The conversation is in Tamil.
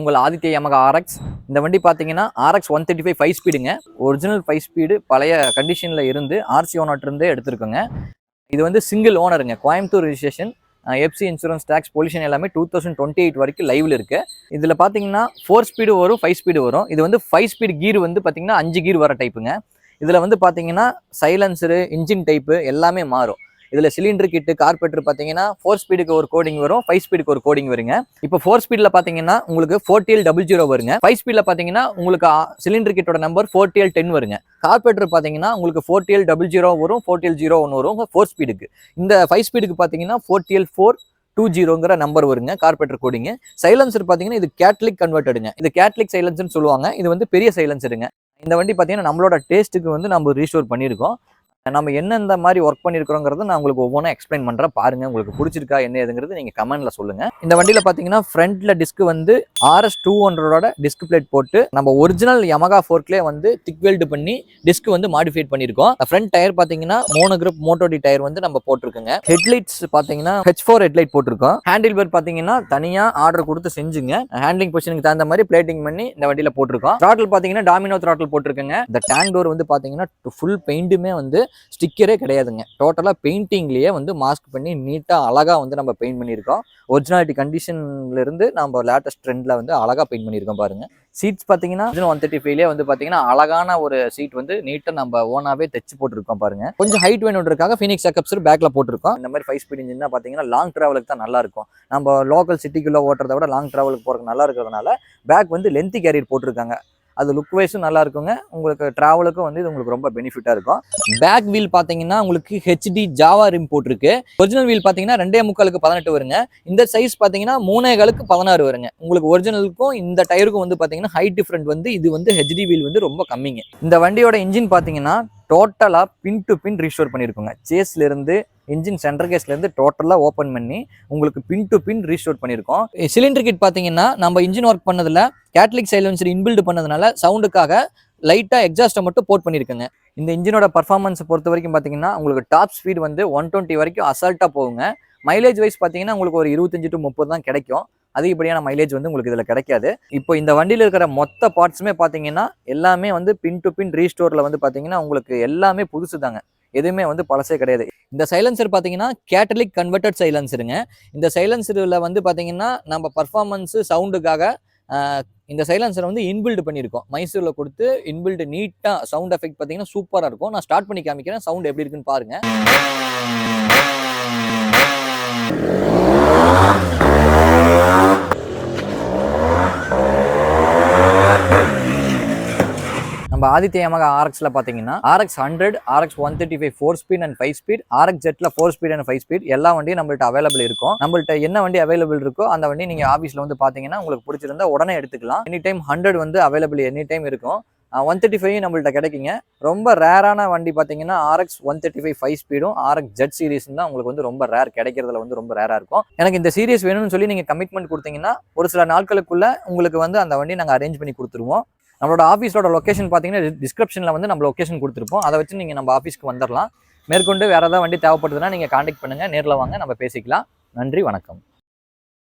உங்கள் ஆதித்ய யமகா ஆர்எக்ஸ் இந்த வண்டி பார்த்தீங்கன்னா RX one thirty five five ஸ்பீடுங்க original five speed பழைய கண்டிஷனில் இருந்து ஆர்சி ஓனர்ட்டிருந்தே எடுத்துருக்கோங்க. இது வந்து single ஓனருங்க Coimbatore registration F C insurance tax pollution எல்லாமே டூ தௌசண்ட் டுவெண்ட்டி எயிட் வரைக்கும் லைவில் இருக்குது இதில் பார்த்தீங்கன்னா ஃபோர் ஸ்பீடு வரும் ஃபைவ் ஸ்பீடு வரும். இது வந்து ஃபைவ் ஸ்பீடு கீர் வந்து பார்த்தீங்கன்னா அஞ்சு கீர் வர டைப்புங்க இதில் வந்து பார்த்தீங்கன்னா சைலன்சரு இன்ஜின் டைப்பு எல்லாமே மாறும். இதில் சிலிண்டர் கிட்டு கார்பெட்டர் பார்த்தீங்கன்னா ஃபோர் ஸ்பீடுக்கு ஒரு கோடிங் வரும் ஃபைவ் ஸ்பீடுக்கு ஒரு கோடிங் வருங்க. இப்போ ஃபோர் ஸ்பீடில் பார்த்தீங்கன்னா உங்களுக்கு four T L double zero வருங்க. ஃபைவ் ஸ்பீடில் பார்த்தீங்கன்னா உங்களுக்கு cylinder கிட்டோட number four T L ten வருங்க. கார்பெட்டர் பார்த்தீங்கன்னா உங்களுக்கு ஃபோர்டிஎல் டபுள் ஜீரோ வரும் ஃபோர்டிஎல் ஜீரோ ஒன்று வரும் ஃபோர் ஸ்பீடுக்கு இந்த ஃபைவ் ஸ்பீடுக்கு பார்த்தீங்கன்னா four D L four two ஜீரோங்கிற number வருங்க கார்பெட்டர் கோடிங்க சைலன்சர் பார்த்தீங்கன்னா இது கேட்லிக் கன்வெர்ட்டடுங்க இது கேட்லிக் சைலன்சர்னு சொல்லுவாங்க. இது வந்து பெரிய சைலன்சருங்க இந்த வண்டி பார்த்தீங்கன்னா நம்மளோட டேஸ்ட்டுக்கு வந்து நம்ம ரீஸ்டோர் பண்ணியிருக்கோம். நம்ம என்னென்ன மாதிரி ஒர்க் பண்ணியிருக்கிறோங்கிறத நான் உங்களுக்கு ஒவ்வொன்றா எக்ஸ்பிளைன் பண்ணுறேன் பாருங்கள் உங்களுக்கு பிடிச்சிருக்கா என்ன ஏதுங்கிறது நீங்கள் கமெண்ட்டில் சொல்லுங்கள் இந்த வண்டியில் பார்த்தீங்கன்னா ஃப்ரண்ட்ல டிஸ்க் வந்து ஆர்எஸ் டூ ஹண்ட்ரடோட டிஸ்க் பிளேட் போட்டு நம்ம ஒரிஜினல் யமகா ஃபோர்க்லேயே வந்து திக் வெல்டு பண்ணி டிஸ்க் வந்து மாடிஃபைட் பண்ணியிருக்கோம். ஃப்ரண்ட் டயர் பார்த்தீங்கன்னா மோனோ கிரிப் மோட்டோடி டயர் வந்து நம்ம போட்டிருக்கோங்க. ஹெட்லைட்ஸ் பார்த்தீங்கன்னா ஹெச் ஃபோர் ஹெட்லைட் போட்டிருக்கோம். ஹேண்டில் பேர் பார்த்தீங்கன்னா தனியாக ஆர்டர் கொடுத்து செஞ்சுங்க. ஹேண்ட்லிங் பொசிஷனுக்கு தகுந்த மாதிரி பிளேட்டிங் பண்ணி இந்த வண்டியில் போட்டிருக்கோம். த்ராட்டில் பார்த்தீங்கன்னா டாமினோ த்ராட்டில் போட்டிருக்கோங்க. இந்த டேங்க் டோர் வந்து பார்த்தீங்கன்னா ஃபுல் பெயிண்ட்டுமே வந்து ஸ்டிக்கரே கிடையாதுங்க. டோட்டலாக பெயிண்டிங்லேயே வந்து மாஸ்க் பண்ணி நீட்டாக அழகாக வந்து நம்ம பெயிண்ட் பண்ணியிருக்கோம். ஒரிஜினாலிட்டி கண்டிஷன்ல இருந்து நம்ம லேட்டஸ்ட் ட்ரெண்டில் வந்து அழகாக பெயிண்ட் பண்ணியிருக்கோம் பாருங்க. சீட்ஸ் பார்த்தீங்கன்னா ஒன் தேர்ட்டி ஃபைவ்லேயே வந்து பார்த்தீங்கன்னா அழகான ஒரு சீட் வந்து நீட்டாக நம்ம ஓனாகவே தைச்சு போட்டிருக்கோம் பாருங்க. கொஞ்சம் ஹைட் வேணுன்றக்காக ஃபினிக்ஸ் அக்கப்ஸ் பேக்ல போட்டிருக்கோம். இந்த மாதிரி ஃபைவ் ஸ்பீட் இன்ஜின் பார்த்தீங்கன்னா லாங் ட்ராவலுக்கு தான் நல்லா இருக்கும். நம்ம லோக்கல் சிட்டிக்குள்ளே ஓட்டுறத விட லாங் ட்ராவலுக்கு போகிறதுக்கு நல்லா இருக்கிறதுனால பேக் வந்து லென்த்தி கேரியர் போட்டிருக்காங்க. அது லுக் வைஸும் நல்லா இருக்குங்க. உங்களுக்கு டிராவலுக்கும் வந்து இது உங்களுக்கு ரொம்ப பெனிஃபிட்டாக இருக்கும். பேக் வீல் பார்த்தீங்கன்னா உங்களுக்கு ஹெச்டி ஜாவா ரிம் போட்டிருக்கு. ஒரிஜினல் வீல் பார்த்தீங்கன்னா ரெண்டே முக்காலுக்கு பதினெட்டு வருங்க. இந்த சைஸ் பார்த்தீங்கன்னா மூணே காலுக்கு பதினாறு வருங்க. உங்களுக்கு ஒரிஜினலுக்கும் இந்த டயருக்கும் வந்து பார்த்தீங்கன்னா ஹைட் டிஃப்ரெண்ட் வந்து இது வந்து ஹெச்டி வீல் வந்து ரொம்ப கம்மிங்க. இந்த வண்டியோட இன்ஜின் பார்த்தீங்கன்னா டோட்டலாக பின் டு பின் ரீஸ்டோர் பண்ணியிருக்கோங்க. சேஸ்ல இருந்து இன்ஜின் சென்டர் கேஸ்லேருந்து டோட்டலாக ஓப்பன் பண்ணி உங்களுக்கு பின் டு பின் ரீஸ்டோர் பண்ணியிருக்கோம் சிலிண்டர் கிட் பார்த்தீங்கன்னா நம்ம இன்ஜின் ஒர்க் பண்ணதில் கேட்லிக் சைலன்சர் இன்பில்டு பண்ணதுனால சவுண்டுக்காக லைட்டாக எக்ஸாஸ்ட்டை மட்டும் போர்ட் பண்ணியிருக்கங்க இந்த இன்ஜினோட பர்ஃபார்மன்ஸை பொறுத்த வரைக்கும் பார்த்தீங்கன்னா உங்களுக்கு டாப் ஸ்பீட் வந்து ஒன் டுவெண்ட்டி வரைக்கும் அசால்ட்டாக போகுங்க. மைலேஜ் வைஸ் பார்த்தீங்கன்னா உங்களுக்கு ஒரு இருபத்தஞ்சி டு முப்பது தான் கிடைக்கும். அதிகப்படியான மைலேஜ் வந்து உங்களுக்கு இதில் கிடைக்காது. இப்போ இந்த வண்டியில் இருக்கிற மொத்த பார்ட்ஸுமே பார்த்தீங்கன்னா எல்லாமே வந்து பின் டு பின் ரீஸ்டோரில் வந்து பார்த்தீங்கன்னா உங்களுக்கு எல்லாமே புதுசு தாங்க எதுவுமே வந்து பழசே கிடையாது. இந்த சைலன்சர் பார்த்தீங்கன்னா கேட்டலிக் கன்வெர்டட் சைலன்சருங்க இந்த சைலன்சரில் வந்து பார்த்தீங்கன்னா நம்ம பர்ஃபார்மன்ஸு சவுண்டுக்காக இந்த சைலன்சரை வந்து இன்பில்டு பண்ணியிருக்கோம். மைசூரில் கொடுத்து இன்பில்டு நீட்டாக சவுண்ட் எஃபெக்ட் பார்த்தீங்கன்னா சூப்பராக இருக்கும். நான் ஸ்டார்ட் பண்ணி காமிக்கிறேன் சவுண்ட் எப்படி இருக்குன்னு பாருங்கள் நம்ம ஆதித்ய யமகா பார்த்தீங்கன்னா பாத்தீங்கன்னா R X hundred R X one thirty five four speed and five speed R X ஜெட்டில் four speed and five speed எல்லா வண்டியும் நம்மள்ட்ட அவைலபிள் இருக்கும். நம்மள்ட்ட என்ன வண்டி அவைலபிள் இருக்கோ அந்த வண்டி நீங்கள் ஆஃபீஸில் வந்து பார்த்தீங்கன்னா உங்களுக்கு பிடிச்சிருந்தா உடனே எடுத்துக்கலாம். எனி டைம் ஹண்ட்ரட் வந்து அவைலபிள் எனி டைம் இருக்கும் ஒன் தேர்ட்டி ஃபைவ் நம்மள்ட்ட கிடைக்குங்க. ரொம்ப ரேரான வண்டி பார்த்தீங்கன்னா R X one thirty five five ஸ்பீடும் RX jet series தான் உங்களுக்கு வந்து ரொம்ப ரேர் கிடைக்கிறதுல வந்து ரொம்ப ரேராக இருக்கும். எனக்கு இந்த சீரியஸ் வேணும்னு சொல்லி நீங்கள் கமிட்மெண்ட் கொடுத்தீங்கன்னா ஒரு சில நாட்களுக்குள்ள உங்களுக்கு வந்து அந்த வண்டி நாங்கள் அரேஞ்ச் பண்ணி கொடுத்துருவோம். நம்மளோட ஆஃபீஸோட லொக்கேஷன் பார்த்தீங்கன்னா டிஸ்கிரிப்ஷனில் வந்து நம்ம லொக்கேஷன் கொடுத்துருப்போம். அதை வச்சு நீங்கள் நம்ம ஆஃபீஸ்க்கு வந்துடலாம் மேற்கொண்டு வேறு ஏதாவது வண்டி தேவைப்படுதுன்னா நீங்கள் காண்டாக்ட் பண்ணுங்கள் நேரில் வாங்க நம்ம பேசிக்கலாம். நன்றி வணக்கம்.